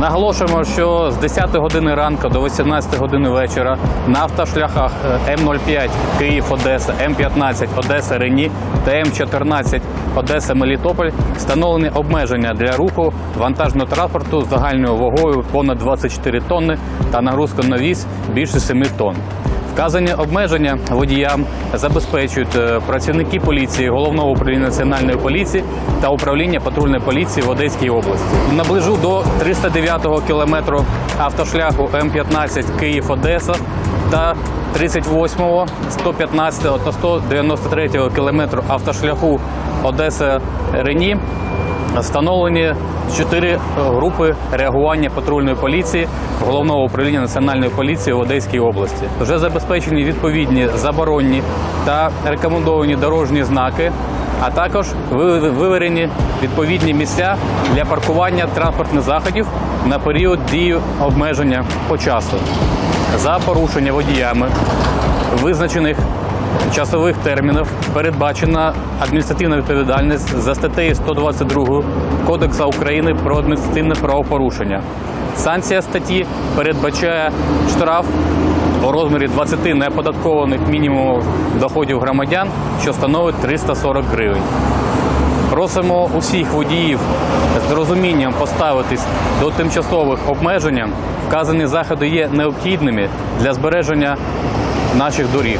Наголошуємо, що з 10 години ранку до 18 години вечора на автошляхах е, М05 Київ Одеса, М15 Одеса Рені та М14 Одеса Мелітополь встановлені обмеження для руху вантажного транспорту з загальною вагою понад 24 тонни та нагрузка на віз більше 7 тонн. Вказані обмеження водіям забезпечують е, працівники поліції, головного управління національної поліції та управління патрульної поліції в Одеській області. Наближу до 309-го кілометру автошляху М15 Київ-Одеса та 38-го, 115-го та 193-го кілометру автошляху Одеса Рені Встановлені чотири групи реагування патрульної поліції головного управління національної поліції в Одеській області. Вже забезпечені відповідні заборонні та рекомендовані дорожні знаки, а також ви- виверені відповідні місця для паркування транспортних заходів на період дії обмеження по часу. За порушення водіями визначених часових термінів передбачена адміністративна відповідальність за статтею 122 Кодексу України про адміністративне правопорушення. Санкція статті передбачає штраф у розмірі 20 неоподаткованих мінімумів доходів громадян, що становить 340 гривень. Просимо усіх водіїв з розумінням поставитись до тимчасових обмежень. Вказані заходи є необхідними для збереження наших доріг.